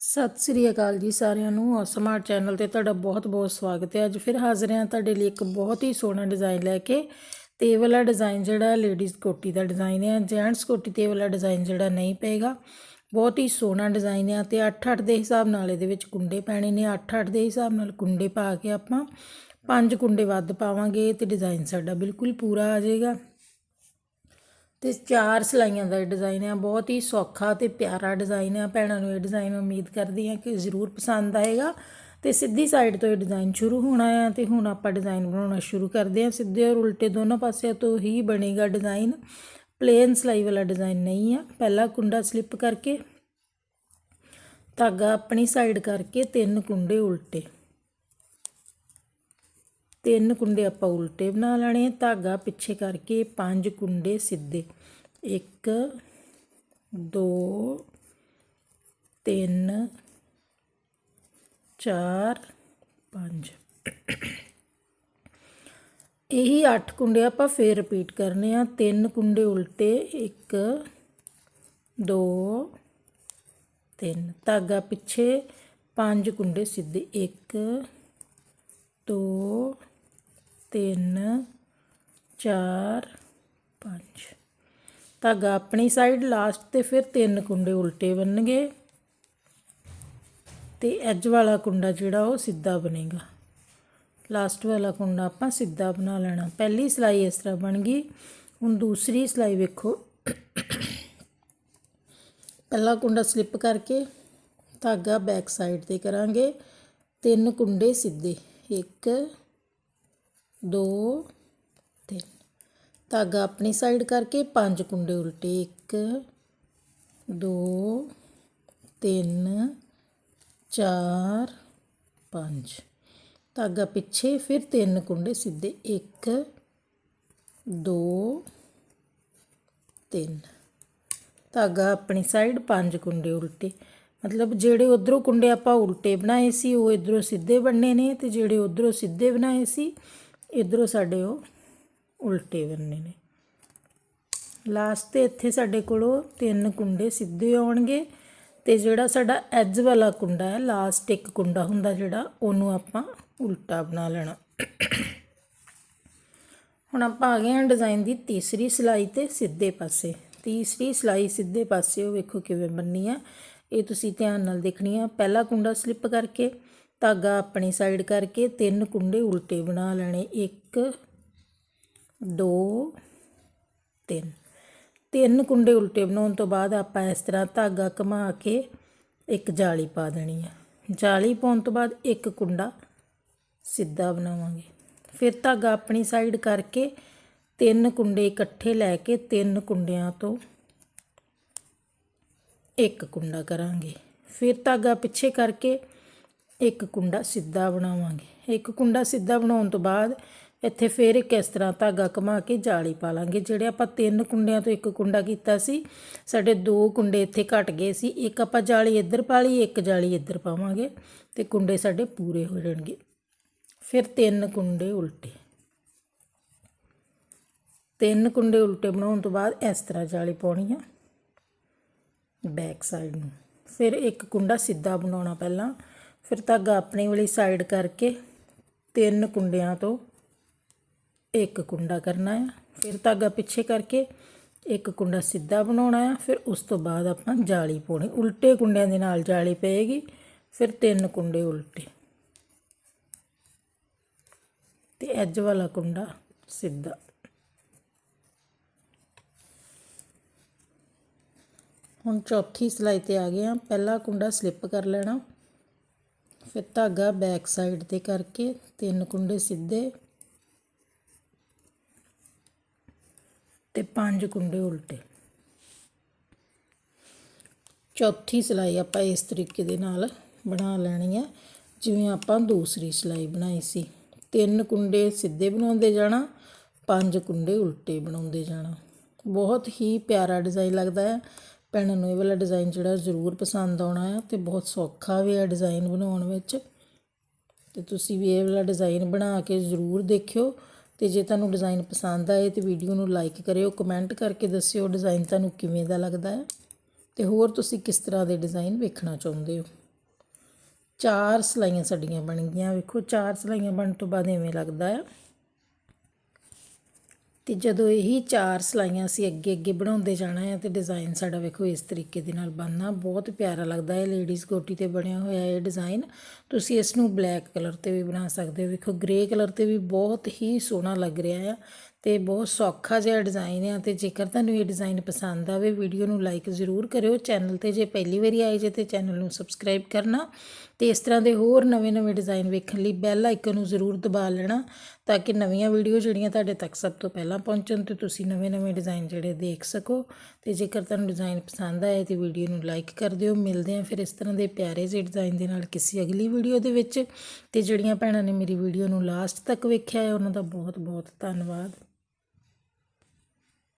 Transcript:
ਸਤਿ ਸ੍ਰੀ ਅਕਾਲ ਜੀ ਸਾਰਿਆਂ ਨੂੰ। ਸਮਾਰਟ ਚੈਨਲ ਤੇ ਤੁਹਾਡਾ ਬਹੁਤ-ਬਹੁਤ ਸਵਾਗਤ ਹੈ। ਅੱਜ ਫਿਰ ਹਾਜ਼ਰ ਹਾਂ ਤੁਹਾਡੇ ਲਈ ਇੱਕ ਬਹੁਤ ਹੀ ਸੋਹਣਾ ਡਿਜ਼ਾਈਨ ਲੈ ਕੇ। ਤੇ ਵਾਲਾ ਡਿਜ਼ਾਈਨ ਜਿਹੜਾ ਲੇਡੀਜ਼ ਕੋਟੀ ਦਾ ਡਿਜ਼ਾਈਨ ਹੈ। ਜੈਂਟਸ ਕੋਟੀ ਤੇ ਵਾਲਾ ਡਿਜ਼ਾਈਨ ਜਿਹੜਾ ਨਹੀਂ ਪਏਗਾ। ਬਹੁਤ ਹੀ ਸੋਹਣਾ ਡਿਜ਼ਾਈਨ ਹੈ ਤੇ 8-8 ਦੇ ਹਿਸਾਬ ਨਾਲ ਇਹਦੇ ਵਿੱਚ ਕੁੰਡੇ ਪੈਣੇ ਨੇ। 8-8 ਦੇ ਹਿਸਾਬ ਨਾਲ ਕੁੰਡੇ ਪਾ ਕੇ ਆਪਾਂ ਪੰਜ ਕੁੰਡੇ ਵੱਧ ਪਾਵਾਂਗੇ ਤੇ ਡਿਜ਼ਾਈਨ ਸਾਡਾ ਬਿਲਕੁਲ ਪੂਰਾ ਆ ਜਾਏਗਾ। ਤੇ ਚਾਰ ਸਲਾਈਆਂ ਦਾ ਡਿਜ਼ਾਈਨ ਹੈ ਬਹੁਤ ਹੀ ਸੌਖਾ ਤੇ ਪਿਆਰਾ ਡਿਜ਼ਾਈਨ ਹੈ ਭੈਣਾਂ ਨੂੰ ਇਹ ਡਿਜ਼ਾਈਨ ਉਮੀਦ ਕਰਦੀ ਹਾਂ ਕਿ ਜ਼ਰੂਰ ਪਸੰਦ ਆਏਗਾ। ਤੇ ਸਿੱਧੀ ਸਾਈਡ ਤੋਂ ਇਹ ਡਿਜ਼ਾਈਨ ਸ਼ੁਰੂ ਹੋਣਾ ਹੈ ਤੇ ਹੁਣ ਆਪਾਂ ਡਿਜ਼ਾਈਨ ਬਣਾਉਣਾ ਸ਼ੁਰੂ ਕਰਦੇ ਹਾਂ ਸਿੱਧੇ ਔਰ ਉਲਟੇ ਦੋਨੋਂ ਪਾਸਿਆਂ ਤੋਂ ਹੀ ਬਣੇਗਾ ਡਿਜ਼ਾਈਨ ਪਲੇਨ ਸਲਾਈ ਵਾਲਾ ਡਿਜ਼ਾਈਨ ਨਹੀਂ ਆ। ਪਹਿਲਾ ਕੁੰਡਾ ਸਲਿੱਪ ਕਰਕੇ ਧਾਗਾ ਆਪਣੀ ਸਾਈਡ ਕਰਕੇ ਤਿੰਨ ਕੁੰਡੇ ਉਲਟੇ। ਤਿੰਨ ਕੁੰਡੇ ਆਪਾਂ ਉਲਟੇ ਬਣਾ ਲੈਣੇ ਧਾਗਾ ਪਿੱਛੇ ਕਰਕੇ ਪੰਜ ਕੁੰਡੇ ਸਿੱਧੇ। 1 2 3 4 5 ਇਹੀ 8 ਕੁੰਡੇ ਆਪਾਂ ਫੇਰ ਰਿਪੀਟ ਕਰਨੇ ਆ। ਤਿੰਨ ਕੁੰਡੇ ਉਲਟੇ 1 2 3 ਧਾਗਾ ਪਿੱਛੇ ਪੰਜ ਕੁੰਡੇ ਸਿੱਧੇ। 1 2 ਤਿੰਨ, ਚਾਰ, ਪੰਜ। ਧਾਗਾ ਆਪਣੀ ਸਾਈਡ ਲਾਸਟ ਤੇ ਫਿਰ ਤਿੰਨ ਕੁੰਡੇ ਉਲਟੇ ਬਣਨਗੇ ਤੇ ਐਜ ਵਾਲਾ ਕੁੰਡਾ ਜਿਹੜਾ ਉਹ ਸਿੱਧਾ ਬਣੇਗਾ। ਲਾਸਟ ਵਾਲਾ ਕੁੰਡਾ ਆਪਾਂ ਸਿੱਧਾ ਬਣਾ ਲੈਣਾ। ਪਹਿਲੀ ਸਲਾਈ ਇਸ ਤਰ੍ਹਾਂ ਬਣ ਗਈ। ਹੁਣ ਦੂਸਰੀ ਸਲਾਈ ਵੇਖੋ। ਪਹਿਲਾ ਕੁੰਡਾ ਸਲਿੱਪ ਕਰਕੇ ਧਾਗਾ ਬੈਕ ਸਾਈਡ ਤੇ ਕਰਾਂਗੇ। ਤਿੰਨ ਕੁੰਡੇ ਸਿੱਧੇ। 1 2 3 ਧਾਗਾ ਆਪਣੀ ਸਾਈਡ ਕਰਕੇ ਪੰਜ ਕੁੰਡੇ ਉਲਟੇ। 1 2 3 4 5 ਧਾਗਾ ਪਿੱਛੇ, ਫਿਰ ਤਿੰਨ ਕੁੰਡੇ ਸਿੱਧੇ। 1 2 3 ਧਾਗਾ ਆਪਣੀ ਸਾਈਡ ਪੰਜ ਕੁੰਡੇ ਉਲਟੇ। ਮਤਲਬ ਜਿਹੜੇ ਉਧਰੋਂ ਕੁੰਡੇ ਆਪਾਂ ਉਲਟੇ ਬਣਾਏ ਸੀ, ਉਹ ਇਧਰੋਂ ਸਿੱਧੇ ਬਣਨੇ ਨੇ ਤੇ ਜਿਹੜੇ ਉਧਰੋਂ ਸਿੱਧੇ ਬਣਾਏ ਸੀ ਇਧਰੋਂ ਸਾਡੇ ਉਹ ਉਲਟੇ ਬੰਨੇ ਨੇ। ਲਾਸਟ ਤੇ ਇੱਥੇ ਸਾਡੇ ਕੋਲੋਂ ਤਿੰਨ ਕੁੰਡੇ ਸਿੱਧੇ ਆਉਣਗੇ ਤੇ ਜਿਹੜਾ ਸਾਡਾ ਐਜ ਵਾਲਾ ਕੁੰਡਾ ਹੈ ਲਾਸਟ ਇੱਕ ਕੁੰਡਾ ਹੁੰਦਾ ਜਿਹੜਾ, ਉਹਨੂੰ ਆਪਾਂ ਉਲਟਾ ਬਣਾ ਲੈਣਾ। ਹੁਣ ਆਪਾਂ ਆ ਗਏ ਹਾਂ ਡਿਜ਼ਾਈਨ ਦੀ ਤੀਸਰੀ ਸਿਲਾਈ ਤੇ ਸਿੱਧੇ ਪਾਸੇ। ਤੀਸਰੀ ਸਿਲਾਈ ਸਿੱਧੇ ਪਾਸੇ, ਉਹ ਵੇਖੋ ਕਿਵੇਂ ਬੰਨੀ ਆ। ਇਹ ਤੁਸੀਂ ਧਿਆਨ ਨਾਲ ਦੇਖਣੀ ਆ, ਪਹਿਲਾ ਕੁੰਡਾ ਸਲਿੱਪ ਕਰਕੇ ਧਾਗਾ ਆਪਣੀ ਸਾਈਡ ਕਰਕੇ ਤਿੰਨ ਕੁੰਡੇ ਉਲਟੇ ਬਣਾ ਲੈਣੇ। 1 2 3 ਤਿੰਨ ਕੁੰਡੇ ਉਲਟੇ ਬਣਾਉਣ ਤੋਂ ਬਾਅਦ ਆਪਾਂ ਇਸ ਤਰ੍ਹਾਂ ਧਾਗਾ ਘੁਮਾ ਕੇ ਇੱਕ ਜਾਲੀ ਪਾ ਦੇਣੀ ਆ। ਜਾਲੀ ਪਾਉਣ ਤੋਂ ਬਾਅਦ ਇੱਕ ਕੁੰਡਾ ਸਿੱਧਾ ਬਣਾਵਾਂਗੇ। ਫਿਰ ਧਾਗਾ ਆਪਣੀ ਸਾਈਡ ਕਰਕੇ ਤਿੰਨ ਕੁੰਡੇ ਇਕੱਠੇ ਲੈ ਕੇ ਤਿੰਨ ਕੁੰਡਿਆਂ ਤੋਂ ਇੱਕ ਕੁੰਡਾ ਕਰਾਂਗੇ। ਫਿਰ ਧਾਗਾ ਪਿੱਛੇ ਕਰਕੇ ਇੱਕ ਕੁੰਡਾ ਸਿੱਧਾ ਬਣਾਵਾਂਗੇ। ਇੱਕ ਕੁੰਡਾ ਸਿੱਧਾ ਬਣਾਉਣ ਤੋਂ ਬਾਅਦ ਇੱਥੇ ਫਿਰ ਇੱਕ ਇਸ ਤਰ੍ਹਾਂ ਧਾਗਾ ਘੁਮਾ ਕੇ ਜਾਲੀ ਪਾ ਲਾਂਗੇ। ਜਿਹੜੇ ਆਪਾਂ ਤਿੰਨ ਕੁੰਡਿਆਂ ਤੋਂ ਇੱਕ ਕੁੰਡਾ ਕੀਤਾ ਸੀ, ਸਾਡੇ ਦੋ ਕੁੰਡੇ ਇੱਥੇ ਘਟ ਗਏ ਸੀ। ਇੱਕ ਆਪਾਂ ਜਾਲੀ ਇੱਧਰ ਪਾ ਲਈ, ਇੱਕ ਜਾਲੀ ਇੱਧਰ ਪਾਵਾਂਗੇ ਤੇ ਕੁੰਡੇ ਸਾਡੇ ਪੂਰੇ ਹੋ ਜਾਣਗੇ। ਫਿਰ ਤਿੰਨ ਕੁੰਡੇ ਉਲਟੇ। ਤਿੰਨ ਕੁੰਡੇ ਉਲਟੇ ਬਣਾਉਣ ਤੋਂ ਬਾਅਦ ਇਸ ਤਰ੍ਹਾਂ ਜਾਲੀ ਪਾਉਣੀ ਆ ਬੈਕ ਸਾਈਡ ਨੂੰ। ਫਿਰ ਇੱਕ ਕੁੰਡਾ ਸਿੱਧਾ ਬਣਾਉਣਾ ਪਹਿਲਾਂ। ਫਿਰ ਧਾਗਾ ਆਪਣੀ ਵਾਲੀ ਸਾਈਡ ਕਰਕੇ ਤਿੰਨ ਕੁੰਡਿਆਂ ਤੋਂ ਇੱਕ ਕੁੰਡਾ ਕਰਨਾ ਹੈ ਫਿਰ ਧਾਗਾ ਪਿੱਛੇ ਕਰਕੇ ਇੱਕ ਕੁੰਡਾ ਸਿੱਧਾ ਬਣਾਉਣਾ ਹੈ ਫਿਰ ਉਸ ਤੋਂ ਬਾਅਦ ਆਪਾਂ ਜਾਲੀ ਪਾਉਣੀ। ਉਲਟੇ ਕੁੰਡਿਆਂ ਦੇ ਨਾਲ ਜਾਲੀ ਪਏਗੀ, ਫਿਰ ਤਿੰਨ ਕੁੰਡੇ ਉਲਟੇ। ਤੇ ਐਜ ਵਾਲਾ ਕੁੰਡਾ ਸਿੱਧਾ। ਹੁਣ ਚੌਥੀ ਸਲਾਈ ਤੇ ਆ ਗਏ ਆ। ਪਹਿਲਾ ਕੁੰਡਾ ਸਲਿੱਪ ਕਰ ਲੈਣਾ। ਫਿਰ ਧਾਗਾ ਬੈਕ ਸਾਈਡ ਤੇ ਕਰਕੇ ਤਿੰਨ ਕੁੰਡੇ ਸਿੱਧੇ ਤੇ ਪੰਜ ਕੁੰਡੇ ਉਲਟੇ। ਚੌਥੀ ਸਿਲਾਈ ਆਪਾਂ ਇਸ ਤਰੀਕੇ ਦੇ ਨਾਲ ਬਣਾ ਲੈਣੀ ਹੈ ਜਿਵੇਂ ਆਪਾਂ ਦੂਸਰੀ ਸਿਲਾਈ ਬਣਾਈ ਸੀ। ਤਿੰਨ ਕੁੰਡੇ ਸਿੱਧੇ ਬਣਾਉਂਦੇ ਜਾਣਾ, ਪੰਜ ਕੁੰਡੇ ਉਲਟੇ ਬਣਾਉਂਦੇ ਜਾਣਾ। ਬਹੁਤ ਹੀ ਪਿਆਰਾ ਡਿਜ਼ਾਈਨ ਲੱਗਦਾ ਹੈ ਭੈਣਾਂ ਨੂੰ ਇਹ ਵਾਲਾ ਡਿਜ਼ਾਈਨ ਜਿਹੜਾ ਜ਼ਰੂਰ ਪਸੰਦ ਆਉਣਾ ਹੈ ਤੇ ਬਹੁਤ ਸੌਖਾ ਵੀ ਹੈ ਡਿਜ਼ਾਈਨ ਬਣਾਉਣ ਵਿੱਚ। ਤੇ ਤੁਸੀਂ ਵੀ ਇਹ ਵਾਲਾ ਡਿਜ਼ਾਈਨ ਬਣਾ ਕੇ ਜ਼ਰੂਰ ਦੇਖਿਓ ਤੇ ਜੇ ਤੁਹਾਨੂੰ ਡਿਜ਼ਾਈਨ ਪਸੰਦ ਆਏ ਤੇ ਵੀਡੀਓ ਨੂੰ ਲਾਈਕ ਕਰਿਓ ਕਮੈਂਟ ਕਰਕੇ ਦੱਸਿਓ ਡਿਜ਼ਾਈਨ ਤੁਹਾਨੂੰ ਕਿਵੇਂ ਦਾ ਲੱਗਦਾ ਹੈ ਤੇ ਹੋਰ ਤੁਸੀਂ ਕਿਸ ਤਰ੍ਹਾਂ ਦੇ ਡਿਜ਼ਾਈਨ ਵੇਖਣਾ ਚਾਹੁੰਦੇ ਹੋ। ਚਾਰ ਸਲਾਈਆਂ ਸਾਡੀਆਂ ਬਣ ਗਈਆਂ, ਵੇਖੋ ਚਾਰ ਸਲਾਈਆਂ ਬਣਨ ਤੋਂ ਬਾਅਦ ਐਵੇਂ ਲੱਗਦਾ ਹੈ। ਤੇ ਜਦੋਂ ਇਹੀ ਚਾਰ ਸਲਾਈਆਂ ਅਸੀਂ ਅੱਗੇ ਅੱਗੇ ਬਣਾਉਂਦੇ ਜਾਣਾ ਹੈ ਤੇ ਡਿਜ਼ਾਈਨ ਸਾਡਾ ਵੇਖੋ ਇਸ ਤਰੀਕੇ ਦੇ ਨਾਲ ਬਣਨਾ ਬਹੁਤ ਪਿਆਰਾ ਲੱਗਦਾ ਹੈ ਲੇਡੀਜ਼ ਗੋਟੀ ਤੇ ਬਣਿਆ ਹੋਇਆ ਇਹ ਡਿਜ਼ਾਈਨ ਤੁਸੀਂ ਇਸ ਨੂੰ ਬਲੈਕ ਕਲਰ ਤੇ ਵੀ ਬਣਾ ਸਕਦੇ ਹੋ। ਵੇਖੋ ਗ੍ਰੇ ਕਲਰ ਤੇ ਵੀ ਬਹੁਤ ਹੀ ਸੋਹਣਾ ਲੱਗ ਰਿਹਾ ਹੈ ਅਤੇ ਬਹੁਤ ਸੌਖਾ ਜਿਹਾ ਡਿਜ਼ਾਈਨ ਆ ਅਤੇ ਜੇਕਰ ਤੁਹਾਨੂੰ ਇਹ ਡਿਜ਼ਾਈਨ ਪਸੰਦ ਆਵੇ ਵੀਡੀਓ ਨੂੰ ਲਾਈਕ ਜ਼ਰੂਰ ਕਰਿਓ। ਚੈਨਲ ਤੇ ਜੇ ਪਹਿਲੀ ਵਾਰੀ ਆਏ ਜੇ ਤੇ ਚੈਨਲ ਨੂੰ ਸਬਸਕ੍ਰਾਈਬ ਕਰਨਾ ਅਤੇ ਇਸ ਤਰ੍ਹਾਂ ਦੇ ਹੋਰ ਨਵੇਂ-ਨਵੇਂ ਡਿਜ਼ਾਈਨ ਵੇਖਣ ਲਈ ਬੈਲ ਆਈਕਨ ਨੂੰ ਜ਼ਰੂਰ ਦਬਾ ਲੈਣਾ ਤਾਂ ਕਿ ਨਵੀਆਂ ਵੀਡੀਓ ਜਿਹੜੀਆਂ ਤੁਹਾਡੇ ਤੱਕ ਸਭ ਤੋਂ ਪਹਿਲਾਂ ਪਹੁੰਚਣ ਤੇ ਤੁਸੀਂ ਨਵੇਂ-ਨਵੇਂ ਡਿਜ਼ਾਈਨ ਜਿਹੜੇ ਦੇਖ ਸਕੋ। ਤੇ ਜੇਕਰ ਤੁਹਾਨੂੰ ਡਿਜ਼ਾਈਨ ਪਸੰਦ ਆਏ ਤੇ ਵੀਡੀਓ ਨੂੰ ਲਾਈਕ ਕਰ ਦਿਓ। ਮਿਲਦੇ ਆਂ ਫਿਰ ਇਸ ਤਰ੍ਹਾਂ ਦੇ ਪਿਆਰੇ ਜਿਹੇ ਡਿਜ਼ਾਈਨ ਦੇ ਨਾਲ ਕਿਸੇ ਅਗਲੀ ਵੀਡੀਓ ਦੇ ਵਿੱਚ। ਤੇ ਜਿਹੜੀਆਂ ਭੈਣਾਂ ਨੇ ਮੇਰੀ ਵੀਡੀਓ ਨੂੰ ਲਾਸਟ ਤੱਕ ਵੇਖਿਆ ਹੈ, ਉਹਨਾਂ ਦਾ ਬਹੁਤ-ਬਹੁਤ ਧੰਨਵਾਦ।